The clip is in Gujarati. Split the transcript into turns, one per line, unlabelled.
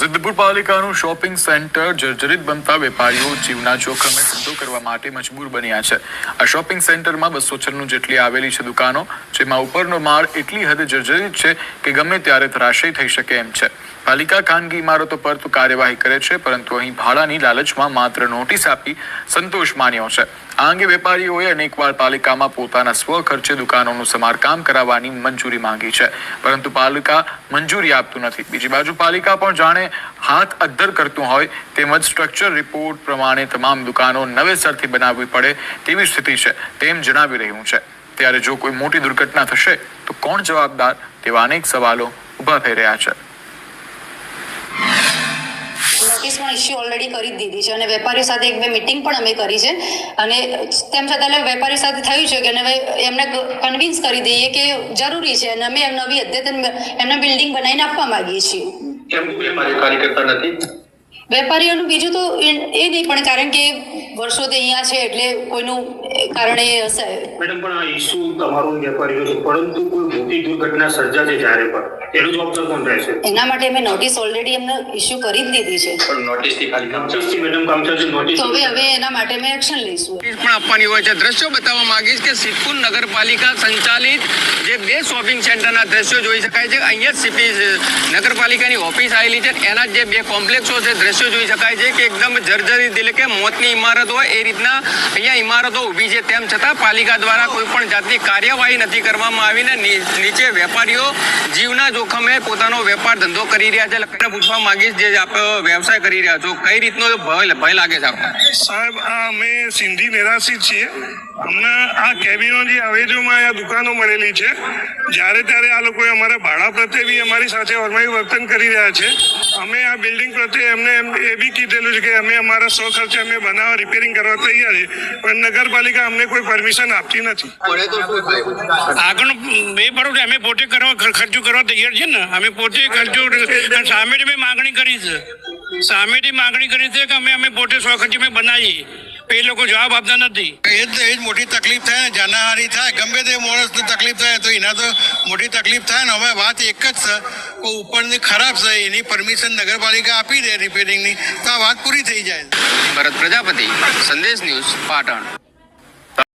સિદ્ધપુર પાલિકાનું શોપિંગ સેન્ટર જર્જરિત બનતા વેપારીઓ જીવના જોખમે ધંધો કરવા માટે મજબૂર બન્યા છે. આ શોપિંગ સેન્ટરમાં બસો છન્નું જેટલી આવેલી છે દુકાનો, જેમાં ઉપરનો માળ એટલી હદે જર્જરિત છે કે ગમે ત્યારે ધરાશયી થઈ શકે એમ છે. પાલિકા ખાનગી ઇમારતો પર તો કાર્યવાહી કરે છે, પરંતુ અહીં ભાડાની લાલચમાં માત્ર નોટિસ આપી સંતોષ માન્યો છે. આ અંગે વેપારીઓએ અનેકવાર પાલિકામાં પોતાના સ્વ ખર્ચે દુકાનોનું સમારકામ કરાવવાની મંજૂરી માંગી છે, પરંતુ પાલિકા મંજૂરી આપતું નથી. બીજી બાજુ પાલિકા પણ જાણે હાથ અદ્ધર કરતું હોય તેમજ સ્ટ્રક્ચર રિપોર્ટ પ્રમાણે તમામ દુકાનો નવેસરથી બનાવવી પડે તેવી સ્થિતિ છે, તેમ જણાવી રહ્યું છે. ત્યારે જો કોઈ મોટી દુર્ઘટના થશે, તો કોણ જવાબદાર તેવા અનેક સવાલો ઊભા થઈ રહ્યા છે.
નોટિસ પણ ઇસ્યુ ઓલરેડી કરી દીધી છે અને વેપારીઓ સાથે એક બે મિટિંગ પણ અમે કરી છે. અને તેમ છતાં વેપારીઓ સાથે થયું છે કે હવે એમને કન્વિન્સ કરી દઈએ કે જરૂરી છે અને અમે નવી અદ્યતન એમને બિલ્ડિંગ બનાવીને આપવા માંગીએ છીએ. વેપારીઓનું બીજું તો એ એ નહીં પણ કારણ કે વર્ષોથી અહીંયા છે એટલે કોઈનું કારણે
મેડમ પણ આ ઇસ્યુ તમારો વેપારીઓ છે. પરંતુ કોઈ મોટી દુર્ઘટના સર્જાશે જ્યારે પણ. એનો જવાબદાર કોણ રહેશે
એના માટે અમે નોટિસ ઓલરેડી એમને ઇસ્યુ કરી જ દીધી છે.
પણ નોટિસથી ખાલી નોટિસથી મેડમ કામ ચાલશે નોટિસ
તો હવે હવે એના માટે અમે એક્શન લઈશું.
નોટિસ પણ આપવાની હોય છે. દ્રશ્યો બતાવવા માંગીશ કે સિદ્ધપુર નગરપાલિકા સંચાલિત જે બે શોપિંગ સેન્ટરના દ્રશ્યો જોઈ શકાય છે. અહીંયા જ સીપી નગરપાલિકાની ઓફિસ આવેલી છે. એના જે બે કોમ્પ્લેક્સો છે દ્રશ્યો જોઈ શકાય છે કે એકદમ જર્જરિત એટલે કે મોતની ઇમારત હોય એ રીતના અહીંયા ઇમારતો ઊભી છે, તેમ છતાં પાલિકા દ્વારા કોઈ પણ જાતની કાર્યવાહી નથી કરવામાં આવીને નીચે વેપારીઓ જીવના જોખમે પોતાનો વેપાર ધંધો કરી રહ્યા છે. એટલે પૂછવા માંગીશ જે આપ વ્યવસાય કરી રહ્યા છો. કઈ રીતનો ભય ભય લાગે છે આપણને
સાહેબ અમે સિંધી નિરાશિત છીએ. અમને આ કેબિનો જે અવેજોમાં આ દુકાનો મળેલી છે. જ્યારે ત્યારે આ લોકોએ અમારા ભાડા પ્રત્યે બી અમારી સાથે અવનવી વર્તન કરી રહ્યા છે. અમે આ બિલ્ડિંગ પ્રત્યે એમને એમ એ બી કીધેલું છે કે અમે અમારા સ્વ ખર્ચે અમે બનાવવા રિપેરિંગ કરવા તૈયાર છે. પણ નગરપાલિકા અમને કોઈ પરમિશન આપતી નથી.
આગળ બે પડો અમે પોતે કરવા ખર- ખર્ચો કરવા તૈયાર છે ને. અમે પોતે ખર્ચો સામે સામેથી મેં માગણી કરી છે. સામેથી માગણી કરી છે કે અમે અમે પોતે સ્વખર્ચે ખર્ચે બનાવીએ. એ લોકો જવાબ આપતા નથી.
એ જ એ જ મોટી તકલીફ થાય ને જાનહાની થાય. ગમે તે માણસને તકલીફ થાય તો એના તો મોટી તકલીફ થાય ને. હવે વાત એક જ છે કે ઉપરની ખરાબ છે એની પરમિશન નગરપાલિકા આપી દે રિપેરિંગની તો આ વાત પૂરી થઈ જાય.
ભરત પ્રજાપતિ સંદેશ ન્યૂઝ પાટણ.